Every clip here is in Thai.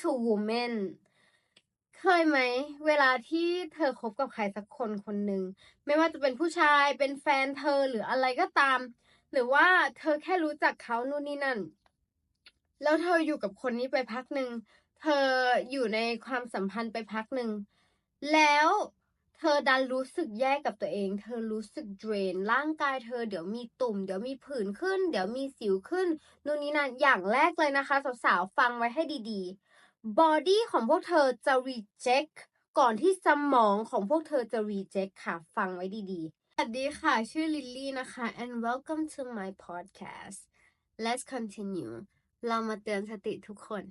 to woman เคยไหม เวลาที่เธอคบกับใครสักคนคนหนึ่งไม่ว่าจะเป็นผู้ชายเป็นแฟนเธอหรืออะไรก็ตาม หรือว่าเธอแค่รู้จักเขานู่นนี่นั่น แล้วเธออยู่กับคนนี้ไปพักหนึ่งเธออยู่ในความสัมพันธ์ไปพักหนึ่งแล้วเธอดันรู้สึกแย่กับตัวเอง เธอรู้สึกเดรน ร่างกายเธอเดี๋ยวมีตุ่ม เดี๋ยวมีผื่นขึ้น เดี๋ยวมีสิวขึ้น นู่นนี่นั่น อย่างแรกเลยนะคะ สาวๆ ฟังไว้ให้ดีๆ บอดี้ของพวกเธอจะ reject ก่อนที่สมองของพวกเธอจะ reject ค่ะ ฟังไว้ดีๆ สวัสดีค่ะ ชื่อลิลลี่นะคะ and welcome to my podcast let's continue เรามาเตือนสติทุกคน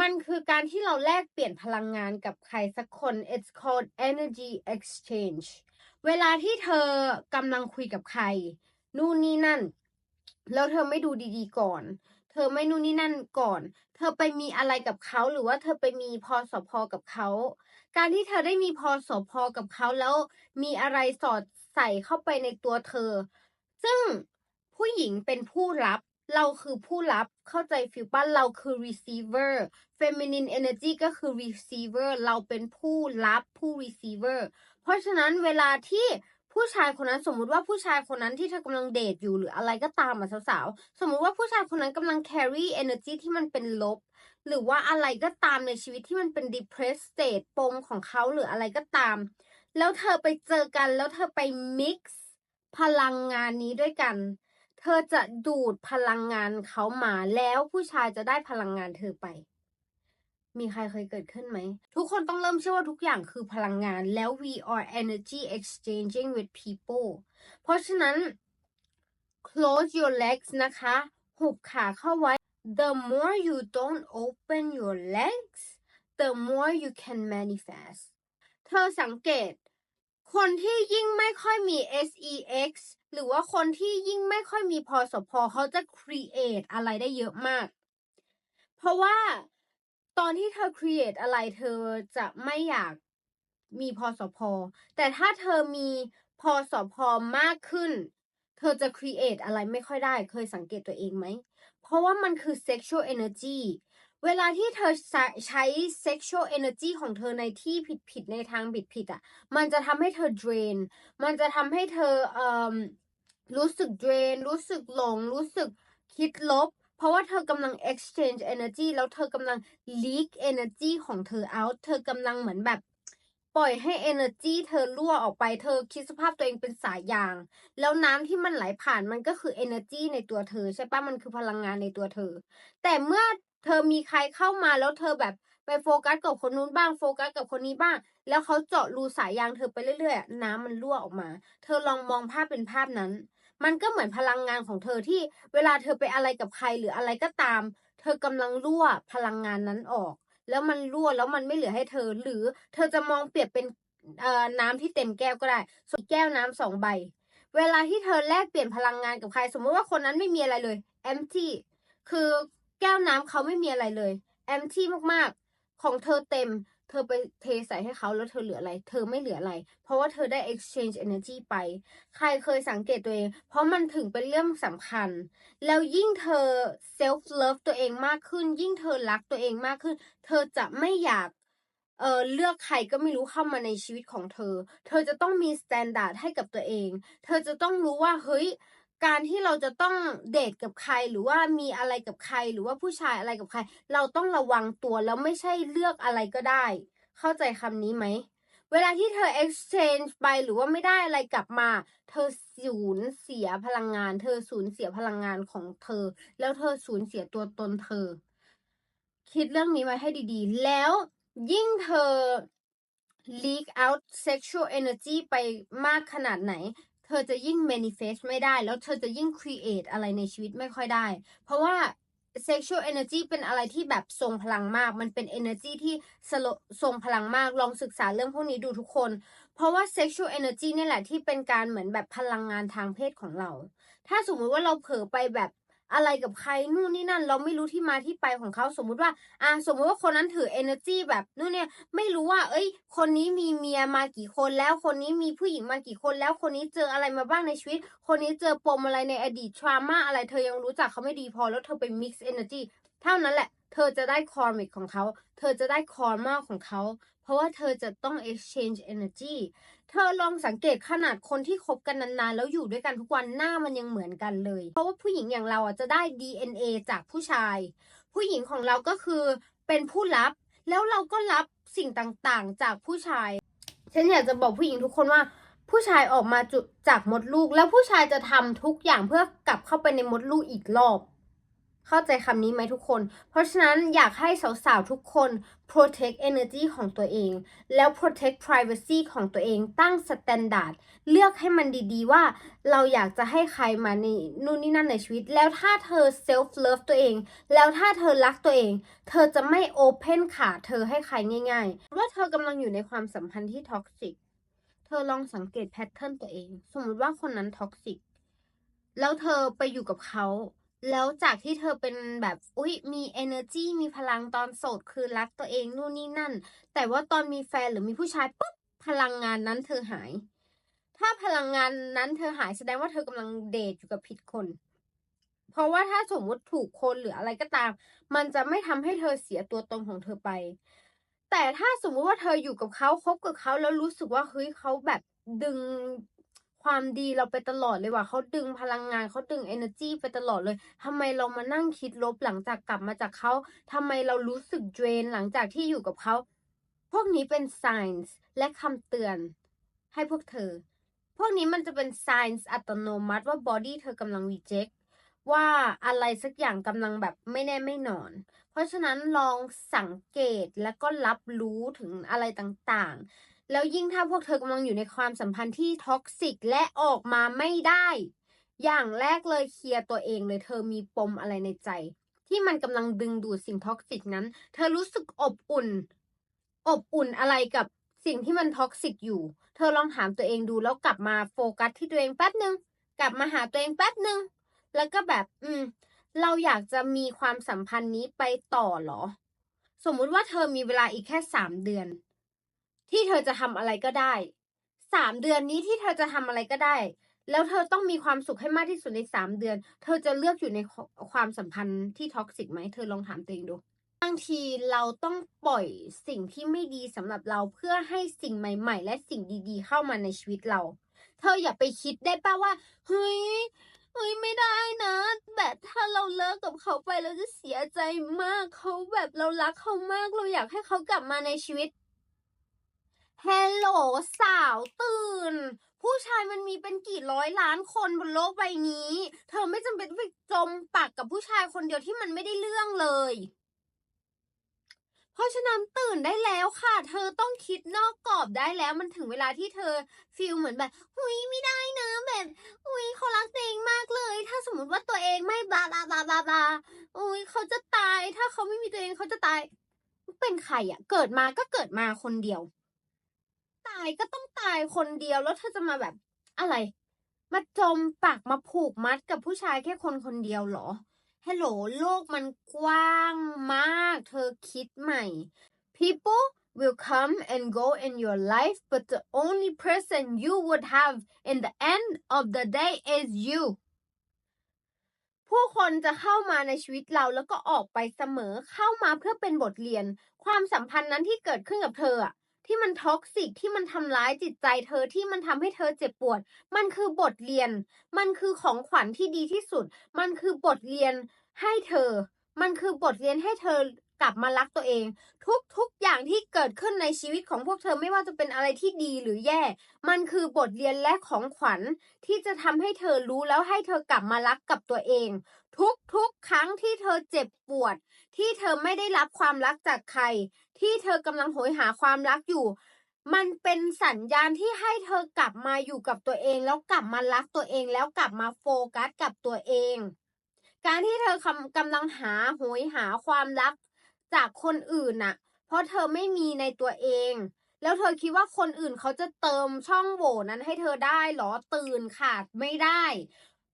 มันคือการที่เราแลกเปลี่ยนพลังงานกับใครสักคน it's called energy exchange เวลาที่เธอกำลังคุยกับใคร นู่นนี่นั่น แล้วเธอไม่ดูดีๆก่อน เธอไม่นู่นนี่นั่นก่อน เธอไปมีอะไรกับเขาหรือว่าเธอไปมีพอสอพอกับเขา การที่เธอได้มีพอสอพอกับเขาแล้วมีอะไรสอดใส่เข้าไปในตัวเธอ ซึ่งผู้หญิงเป็นผู้รับเราคือผู้รับเข้าใจฟิลป้าเราคือ receiver feminine energy ก็คือ receiver เราเป็นผู้รับผู้ receiver เพราะฉะนั้นเวลาที่ ผู้ชายคนนั้นสมมุติว่าผู้ชายคนนั้นที่เธอกำลังเดทอยู่หรืออะไรก็ตามอะสาวๆ สมมุติว่าผู้ชายคนนั้นกำลัง carry energy ที่มันเป็นลบ หรือว่าอะไรก็ตามในชีวิตที่มันเป็น depressed state ปมของเขาหรืออะไรก็ตาม แล้วเธอไปเจอกันแล้วเธอไป mix พลังงานนี้ด้วยกัน เธอจะดูดพลังงานเขามาแล้วผู้ชายจะได้พลังงานเธอไป มีใครเคยเกิดขึ้นไหม ทุกคนต้องเริ่มเชื่อว่าทุกอย่างคือพลังงานแล้ว we are energy exchanging with people เพราะฉะนั้น close your legs นะคะหุบขาเข้าไว้ the more you don't open your legs the more you can manifest เธอสังเกต คนที่ยิ่งไม่ค่อยมี sex หรือว่าคนที่ยิ่งไม่ค่อยมีพอสพอเขาจะ create อะไรได้เยอะมาก เพราะว่า ตอนที่เธอ create อะไรเธอจะไม่อยากมีพอสพอแต่ถ้าเธอมีพอสพอมากขึ้น เธอจะ create อะไรไม่ค่อยได้ เคยสังเกตตัวเองไหม เพราะว่ามันคือ sexual energy เวลาที่เธอใช้ sexual energy ของเธอในที่ผิดๆในทางผิดๆอะ มันจะทำให้เธอ drain มันจะทำให้เธอเอ่อรู้สึก drain รู้สึกหลง รู้สึกคิดลบ ราะว่าเธอกำลัง exchange energy แล้วเธอกำลัง leak energy ของเธอ out เธอกำลังเหมือนแบบ ปล่อยให้ energy เธอรั่วออกไปเธอคิดสภาพตัวเองเป็นสายยาง แล้วน้ำที่มันไหลผ่านมันก็คือ energy ในตัวเธอ ใช่ปะมันคือพลังงานในตัวเธอ แต่เมื่อเธอมีใครเข้ามาแล้วเธอแบบไปโฟกัสกับคนนู้นบ้างโฟกัสกับคนนี้บ้าง แล้วเขาเจาะรูสายยางเธอไปเรื่อยๆ น้ำมันรั่วออกมา เธอลองมองภาพเป็นภาพนั้น มันก็เหมือนพลังงานของเธอที่เวลาเธอไปอะไรกับใครหรืออะไรก็ตาม เธอกำลังรั่วพลังงานนั้นออก แล้วมันรั่วแล้วมันไม่เหลือให้เธอ หรือเธอจะมองเปรียบเป็นน้ำที่เต็มแก้วก็ได้ส่วนแก้วน้ำสองใบ เวลาที่เธอแลกเปลี่ยนพลังงานกับใคร สมมติว่าคนนั้นไม่มีอะไรเลย empty คือแก้วน้ำเขาไม่มีอะไรเลย empty มากๆ ของเธอเต็ม เธอไปเทใส่ให้เขาแล้วเธอเหลืออะไร เธอไม่เหลืออะไร เพราะว่าเธอได้ exchange energy ไป ใครเคยสังเกตตัวเอง เพราะมันถึงเป็นเรื่องสำคัญ แล้วยิ่งเธอ self love ตัวเองมากขึ้น ยิ่งเธอรักตัวเองมากขึ้น เธอจะไม่อยากเออเลือกใครก็ไม่รู้เข้ามาในชีวิตของเธอ เธอจะต้องมีสแตนดาร์ดให้กับตัวเอง เธอจะต้องรู้ว่าเฮ้ย การที่เราจะต้องเดทกับใครหรือว่ามีอะไรกับใครหรือว่าผู้ชายอะไรกับใคร เราต้องระวังตัวแล้วไม่ใช่เลือกอะไรก็ได้ เข้าใจคำนี้ไหมเวลาที่เธอ exchange ไปหรือว่าไม่ได้อะไรกลับมา เธอสูญเสียพลังงาน เธอสูญเสียพลังงานของเธอ แล้วเธอสูญเสียตัวตนเธอ คิดเรื่องนี้ไว้ให้ดีๆ แล้วยิ่งเธอ leak out sexual energy ไปมากขนาดไหน ธอจะยิ่ง manifest ไม่ได้ แล้วเธอจะยิ่ง create อะไรในชีวิตไม่ค่อยได้ เพราะว่า sexual energy เป็นอะไรที่แบบทรงพลังมาก มันเป็น energy ที่สโลทรงพลังมาก ลองศึกษาเรื่องพวกนี้ดูทุกคน เพราะว่า sexual energy เนี่ยแหละที่เป็นการเหมือนแบบพลังงานทางเพศของเรา ถ้าสมมติว่าเราเผลอไปแบบ อะไรกับใครนู่นนี่นั่น เราไม่รู้ที่มาที่ไปของเขาสมมุติว่า อ่า สมมุติว่าคนนั้นถือ energy แบบนู่นเนี่ยไม่รู้ว่า เอ้ย คนนี้มีเมียมากี่คนแล้วคนนี้มีผู้หญิงมากี่คนแล้วคนนี้เจออะไรมาบ้างในชีวิต คนนี้เจอปมอะไรในอดีตทรามาอะไรเธอยังรู้จักเขาไม่ดีพอแล้วเธอไป mix energy เท่านั้นแหละ เธอจะได้คอร์มิกของเขา เธอจะได้คอร์มาของเขา เพราะว่าเธอจะต้อง exchange energy เธอลองสังเกตขนาดคนที่คบกันนานๆ แล้วอยู่ด้วยกันทุกวันหน้ามันยังเหมือนกันเลย เพราะว่าผู้หญิงอย่างเราอะจะได้ DNA จากผู้ชาย ผู้หญิงของเราก็คือเป็นผู้รับ แล้วเราก็รับสิ่งต่างๆ จากผู้ชาย ฉันอยากจะบอกผู้หญิงทุกคนว่าผู้ชายออกมาจุจากมดลูก แล้วผู้ชายจะทำทุกอย่างเพื่อกลับเข้าไปในมดลูกอีกรอบ เข้าใจคำนี้ไหมทุกคน เพราะฉะนั้นอยากให้สาวๆ ทุกคน protect energy ของตัวเอง แล้ว protect privacy ของตัวเองตั้ง standard เลือกให้มันดีๆว่าเราอยากจะให้ใครมาในนู่นนี่นั่นในชีวิต แล้วถ้าเธอ self love ตัวเอง แล้วถ้าเธอรักตัวเอง เธอจะไม่ open ขาเธอให้ใครง่ายๆ ว่าเธอกำลังอยู่ในความสัมพันธ์ที่ toxic เธอลองสังเกตแพทเทิร์นตัวเอง สมมติว่าคนนั้น toxic แล้วเธอไปอยู่กับเขา แล้วจากที่เธอเป็นแบบอุ๊ยมี energy มีพลังตอนโสดคือรักตัวเองนู่นนี่นั่น แต่ว่าตอนมีแฟนหรือมีผู้ชายปุ๊บพลังงานนั้นเธอหาย ถ้าพลังงานนั้นเธอหายแสดงว่าเธอกำลังเดทอยู่กับผิดคน เพราะว่าถ้าสมมติถูกคนหรืออะไรก็ตาม มันจะไม่ทำให้เธอเสียตัวตนของเธอไป แต่ถ้าสมมุติว่าเธออยู่กับเขาคบกับเขาแล้วรู้สึกว่าเฮ้ยเขาแบบดึง ความดีเราไปตลอดเลยว่ะเขาดึงพลังงานเขาดึง energy ไปตลอดเลยทำไมเรามานั่งคิดลบหลังจากกลับมาจากเขาทำไมเรารู้สึกเดรนหลังจากที่อยู่กับเขาพวกนี้เป็น signs และคำเตือน ให้พวกเธอ พวกนี้มันจะเป็น signs อัตโนมัติว่า body เธอกำลัง reject ว่าอะไรสักอย่างกำลังแบบไม่แน่ไม่นอน เพราะฉะนั้นลองสังเกตแล้วก็รับรู้ถึงอะไรต่างๆ แล้วยิ่งถ้าพวกเธอกำลังอยู่ในความสัมพันธ์ที่ท็อกซิกและออกมาไม่ได้ อย่างแรกเลยเคลียร์ตัวเองเลยเธอมีปมอะไรในใจ ที่มันกำลังดึงดูดสิ่งท็อกซิกนั้น เธอรู้สึกอบอุ่น อบอุ่นอะไรกับสิ่งที่มันท็อกซิกอยู่ เธอลองถามตัวเองดูแล้วกลับมาโฟกัสที่ตัวเองแป๊บหนึ่งกลับมาหาตัวเองแป๊บหนึ่งแล้วก็แบบ อืม เราอยากจะมีความสัมพันธ์นี้ไปต่อเหรอ สมมุติว่าเธอมีเวลาอีกแค่สามเดือน ที่เธอจะทำอะไรก็ได้สามเดือนนี้ที่เธอจะทำอะไรก็ได้ แล้วเธอต้องมีความสุขให้มากที่สุดในสามเดือน เธอจะเลือกอยู่ในความสัมพันธ์ที่ท็อกซิกไหมเธอลองถามตัวเองดูบางทีเราต้องปล่อยสิ่งที่ไม่ดีสำหรับเราเพื่อให้สิ่งใหม่ ๆ และสิ่งดีๆ เข้ามาในชีวิตเรา เธออย่าไปคิดได้ป่ะว่าเฮ้ยเฮ้ยไม่ได้นะ แบบถ้าเราเลิกกับเขาไปเราจะเสียใจมากเขาแบบเรารักเขามากเราอยากให้เขากลับมาในชีวิต ฮลโหลสาวตื่น ผู้ชายมันมีเป็นกี่ร้อยล้านคนบนโลกใบนี้ เธอไม่จำเป็นต้องไปจมปักกับผู้ชายคนเดียวที่มันไม่ได้เรื่องเลย เพราะฉะนั้นตื่นได้แล้วค่ะ เธอต้องคิดนอกกรอบได้แล้วมันถึงเวลาที่เธอฟีลเหมือนแบบหุยไม่ได้นะแบบอุ้ยเขารักตัวเองมากเลย ถ้าสมมติว่าตัวเองไม่บลาบลาบลาบลาบาอุ้ยเขาจะตาย ถ้าเขาไม่มีตัวเองเขาจะตาย เป็นใครอะเกิดมาก็เกิดมาคนเดียวายก็ต้องตายคนเดียวแล้วเธอจะมาแบบอะไร มาจมปักมาผูกมัดกับผู้ชายแค่คนคนเดียวเหรอฮัลโหลโลกมันกว้างมาก เธอคิดใหม่ people will come and go in your life but the only person you would have in the end of the day is you ผู้คนจะเข้ามาในชีวิตเราแล้วก็ออกไปเสมอเข้ามาเพื่อเป็นบทเรียน ความสัมพันธ์นั้นที่เกิดขึ้นกับเธออะ ที่มันท็อกซิกที่มันทำร้ายจิตใจเธอที่มันทำให้เธอเจ็บปวด มันคือบทเรียน มันคือของขวัญที่ดีที่สุด มันคือบทเรียนให้เธอ มันคือบทเรียนให้เธอ กลับมารักตัวเอง ทุกๆอย่างที่เกิดขึ้นในชีวิตของพวกเธอไม่ว่าจะเป็นอะไรที่ดีหรือแย่ มันคือบทเรียนและของขวัญที่จะทำให้เธอรู้แล้วให้เธอกลับมารักกับตัวเอง ทุกๆครั้งที่เธอเจ็บปวด ที่เธอไม่ได้รับความรักจากใคร ที่เธอกำลังโหยหาความรักอยู่มันเป็นสัญญาณที่ให้เธอกลับมาอยู่กับตัวเอง แล้วกลับมารักตัวเองแล้วกลับมาโฟกัสกับตัวเอง การที่เธอกำกำลังหาโหยหาความรัก จากคนอื่นน่ะ เพราะเธอไม่มีในตัวเอง แล้วเธอคิดว่าคนอื่นเขาจะเติมช่องโหว่นั้นให้เธอได้เหรอตื่นค่ะไม่ได้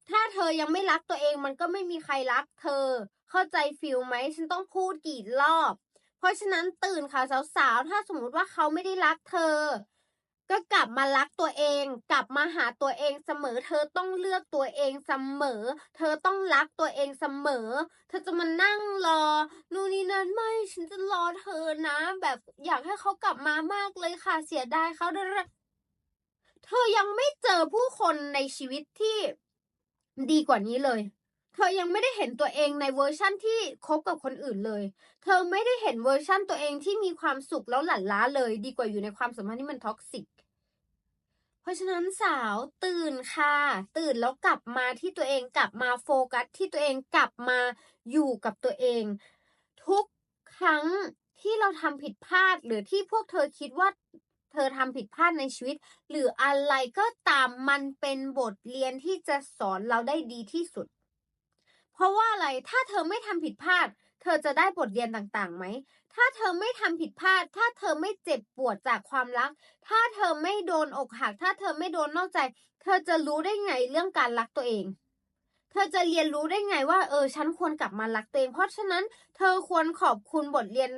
ถ้าเธอยังไม่รักตัวเองมันก็ไม่มีใครรักเธอ เข้าใจฟิลไหมฉันต้องพูดกี่รอบ เพราะฉะนั้นตื่นค่ะสาวๆถ้าสมมติว่าเขาไม่ได้รักเธอ ก็กลับมารักตัวเอง กลับมาหาตัวเองเสมอ เธอต้องเลือกตัวเองเสมอ เธอต้องรักตัวเองเสมอ เธอจะมานั่งรอ นู่นนี่นั่นไม่ ฉันจะรอเธอนะ แบบอยากให้เขากลับมามากเลยค่ะ เสียดายเขาเธอยังไม่เจอผู้คนในชีวิตที่ดีกว่านี้เลย เธอยังไม่ได้เห็นตัวเองในเวอร์ชั่นที่คบกับคนอื่นเลย เธอไม่ได้เห็นเวอร์ชั่นตัวเองที่มีความสุขแล้วหลั่นล้าเลย ดีกว่าอยู่ในความสัมพันธ์ที่มันท็อกซิก เพราะฉะนั้นสาวตื่นค่ะ ตื่นแล้วกลับมาที่ตัวเองกลับมาโฟกัสที่ตัวเองกลับมาอยู่กับตัวเอง ทุกครั้งที่เราทำผิดพลาดหรือที่พวกเธอคิดว่าเธอทำผิดพลาดในชีวิต หรืออะไรก็ตามมันเป็นบทเรียนที่จะสอนเราได้ดีที่สุด เพราะว่าอะไรถ้าเธอไม่ทำผิดพลาด เธอจะได้บทเรียนต่างๆไหม ถ้าเธอไม่ทำผิดพลาด ถ้าเธอไม่เจ็บปวดจากความรัก ถ้าเธอไม่โดนอกหัก ถ้าเธอไม่โดนนอกใจ เธอจะรู้ได้ไงเรื่องการรักตัวเอง เธอจะเรียนรู้ได้ไงว่า เออ ฉันควรกลับมารักตัวเอง เพราะฉะนั้น เธอควรขอบคุณบทเรียน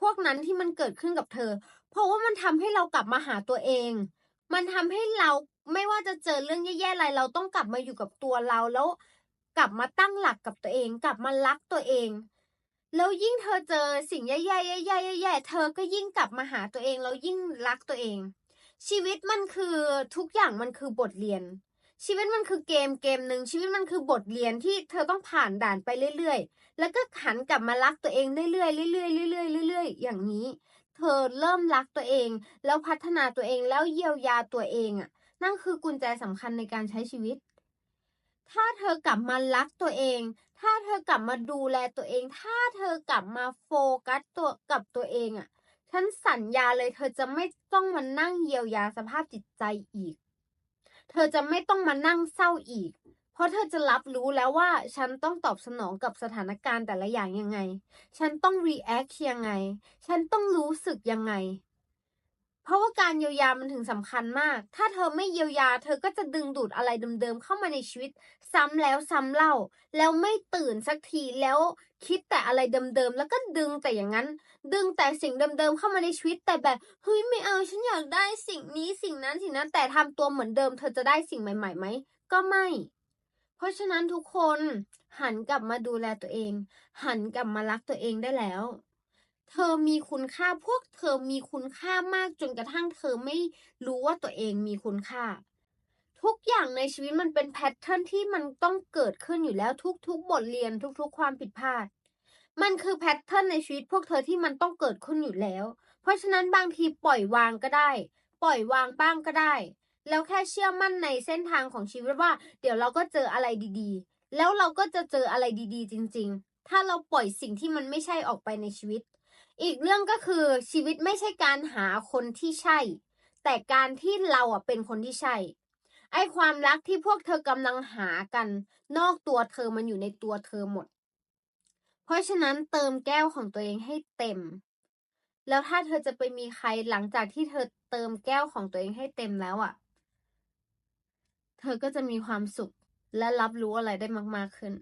พวกนั้นที่มันเกิดขึ้นกับเธอ เพราะว่ามันทำให้เรากลับมาหาตัวเอง มันทำให้เราไม่ว่าจะเจอเรื่องแย่ๆอะไร เราต้องกลับมาอยู่กับตัวเราแล้ว กลับมาตั้งหลักกับตัวเอง กลับมารักตัวเอง แล้วยิ่งเธอเจอสิ่งแย่ๆแย่ๆแย่ๆเธอก็ยิ่งกลับมาหาตัวเองแล้วยิ่งรักตัวเอง ชีวิตมันคือทุกอย่างมันคือบทเรียน ชีวิตมันคือเกมเกมหนึ่งชีวิตมันคือบทเรียนที่เธอต้องผ่านด่านไปเรื่อยๆ แล้วก็หันกลับมารักตัวเองเรื่อยๆเรื่อยๆเรื่อยๆเรื่อยๆอย่างนี้ เธอเริ่มรักตัวเอง แล้วพัฒนาตัวเองแล้วเยียวยาตัวเองอะ นั่นคือกุญแจสำคัญในการใช้ชีวิตถ้าเธอกลับมารักตัวเอง ถ้าเธอกลับมาดูแลตัวเอง ถ้าเธอกลับมาโฟกัสตัวกับตัวเองอะ ฉันสัญญาเลย เธอจะไม่ต้องมานั่งเยียวยาสภาพจิตใจอีก เธอจะไม่ต้องมานั่งเศร้าอีก เพราะเธอจะรับรู้แล้วว่า ฉันต้องตอบสนองกับสถานการณ์แต่ละอย่างยังไง ฉันต้อง react ยังไง ฉันต้องรู้สึกยังไง เพราะว่าการเยียวยามันถึงสำคัญมาก ถ้าเธอไม่เยียวยา เธอก็จะดึงดูดอะไรเดิมๆเข้ามาในชีวิต ซ้ำแล้วซ้ำเล่า แล้วไม่ตื่นสักทีแล้วคิดแต่อะไรเดิมๆแล้วก็ดึงแต่อย่างนั้น ดึงแต่สิ่งเดิมๆเข้ามาในชีวิตแต่แบบเฮ้ยไม่เอาฉันอยากได้สิ่งนี้สิ่งนั้นสิ่งนั้นแต่ทำตัวเหมือนเดิม เธอจะได้สิ่งใหม่ๆไหมก็ไม่ เพราะฉะนั้นทุกคนหันกลับมาดูแลตัวเอง หันกลับมารักตัวเองได้แล้ว เธอมีคุณค่าพวกเธอมีคุณค่ามากจนกระทั่งเธอไม่รู้ว่าตัวเองมีคุณค่า ทุกอย่างในชีวิตมันเป็นแพทเทิร์นที่มันต้องเกิดขึ้นอยู่แล้วทุกๆ บทเรียนทุก ๆ ความผิดพลาด มันคือแพทเทิร์นในชีวิตพวกเธอที่มันต้องเกิดขึ้นอยู่แล้ว เพราะฉะนั้นบางทีปล่อยวางก็ได้ ปล่อยวางบ้างก็ได้ แล้วแค่เชื่อมั่นในเส้นทางของชีวิตว่า เดี๋ยวเราก็เจออะไรดีๆ แล้วเราก็จะเจออะไรดี ๆ จริง ๆ ถ้าเราปล่อยสิ่งที่มันไม่ใช่ออกไปในชีวิต อีกเรื่องก็คือชีวิตไม่ใช่การหาคนที่ใช่ แต่การที่เราอะเป็นคนที่ใช่ ไอความรักที่พวกเธอกำลังหากัน นอกตัวเธอมันอยู่ในตัวเธอหมด เพราะฉะนั้นเติมแก้วของตัวเองให้เต็ม แล้วถ้าเธอจะไปมีใครหลังจากที่เธอเติมแก้วของตัวเองให้เต็มแล้วอะ เธอก็จะมีความสุขและรับรู้อะไรได้มาก ๆขึ้น